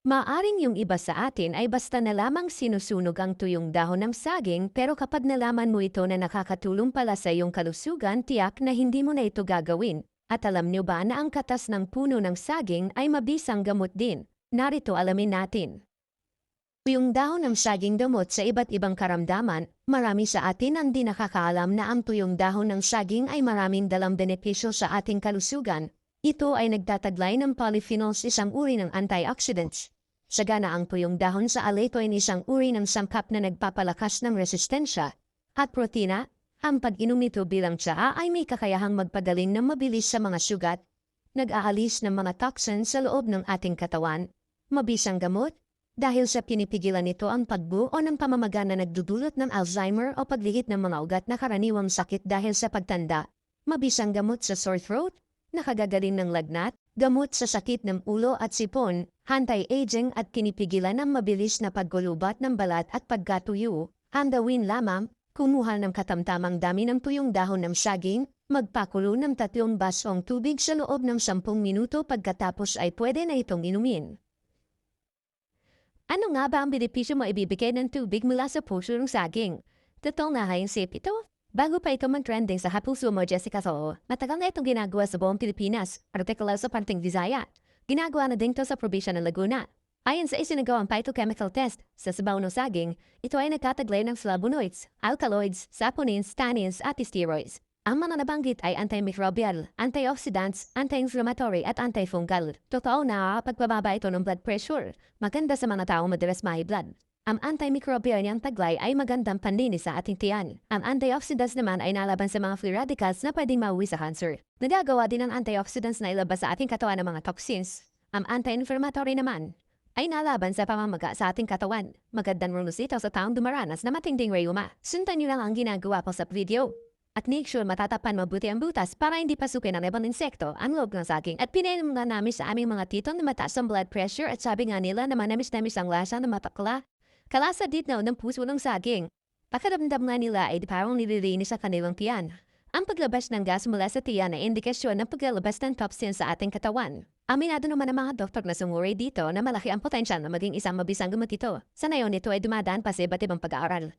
Maaring yung iba sa atin ay basta na lamang sinusunog ang tuyong dahon ng saging pero kapag nalaman mo ito na nakakatulong pala sa iyong kalusugan, tiyak na hindi mo na ito gagawin. At alam niyo ba na ang katas ng puno ng saging ay mabisang gamot din? Narito alamin natin. Yung dahon ng saging gamot sa iba't ibang karamdaman, marami sa atin ang di nakakaalam na ang tuyong dahon ng saging ay maraming dalang benepisyo sa ating kalusugan. Ito ay nagtataglay ng polyphenols isang uri ng antioxidants. Sagana ang tuyong dahon sa aletoin isang uri ng sangkap na nagpapalakas ng resistensya. At protina, ang pag-inom nito bilang tsaa ay may kakayahang magpagaling ng mabilis sa mga sugat, nag-aalis ng mga toxins sa loob ng ating katawan, mabisang gamot, dahil sa pinipigilan nito ang pagbuo ng pamamaga na nagdudulot ng Alzheimer o paglihit ng mga ugat na karaniwang sakit dahil sa pagtanda, mabisang gamot sa sore throat, nakagagaling ng lagnat, gamot sa sakit ng ulo at sipon, anti-aging at kinipigilan ng mabilis na paggulubat ng balat at pagkatuyo, handawin lamang, kumuha ng katamtamang dami ng tuyong dahon ng saging, magpakulo ng tatlong basong tubig sa loob ng sampung minuto pagkatapos ay pwede na itong inumin. Ano nga ba ang benepisyo mo ibibigay ng tubig mula sa puso ng saging? Total na hayang ito? Bago pa ito mag-trending sa Hapuso mo, Jessica Soo, matagal na itong ginagawa sa buong Pilipinas, artikulo sa Panting Visaya. Ginagawa na din to sa probinsya ng Laguna. Ayon sa isinagawang phytochemical test sa sabaw ng saging, ito ay nagtataglay ng flavonoids, alkaloids, saponins, tannins at steroids. Ang mga nabanggit ay antimicrobial, antioxidants, anti-inflammatory at antifungal. Totoo na pagbababa ito ng blood pressure, maganda sa mga taong madalas may blood. Ang antimicrobial niyang taglay ay magandang panlinis sa ating tiyan. Ang antioxidants naman ay nalaban sa mga free radicals na pwedeng mauwi sa cancer. Nagagawa din ng antioxidants na ilabas sa ating katawan ng mga toxins. Ang anti-inflammatory naman ay nalaban sa pamamaga sa ating katawan. Magandang runos ito sa taong dumaranas na matinding rayuma. Sundan niyo lang ang ginagawa ko sa video. At make sure matatapan mabuti ang butas para hindi pasukin ng ibang insekto ang loob ng saging. At pinainom nga namin sa aming mga tito na mataas ang blood pressure at sabi nga nila na manamis-namis ang lasa ng matakla. Kalasa na ng puso ng saging. Pakiramdam nga nila ay parang nililinis sa kanilang tiyan. Ang paglabas ng gas mula sa tiyan ay indikasyon ng paglalabas ng toxin sa ating katawan. Aminado naman ang mga doktor na sumuri dito na malaki ang potensyal na maging isang mabisang gamot ito. Sa ngayon ito ay dumadaan pa sa iba't ibang pag-aaral.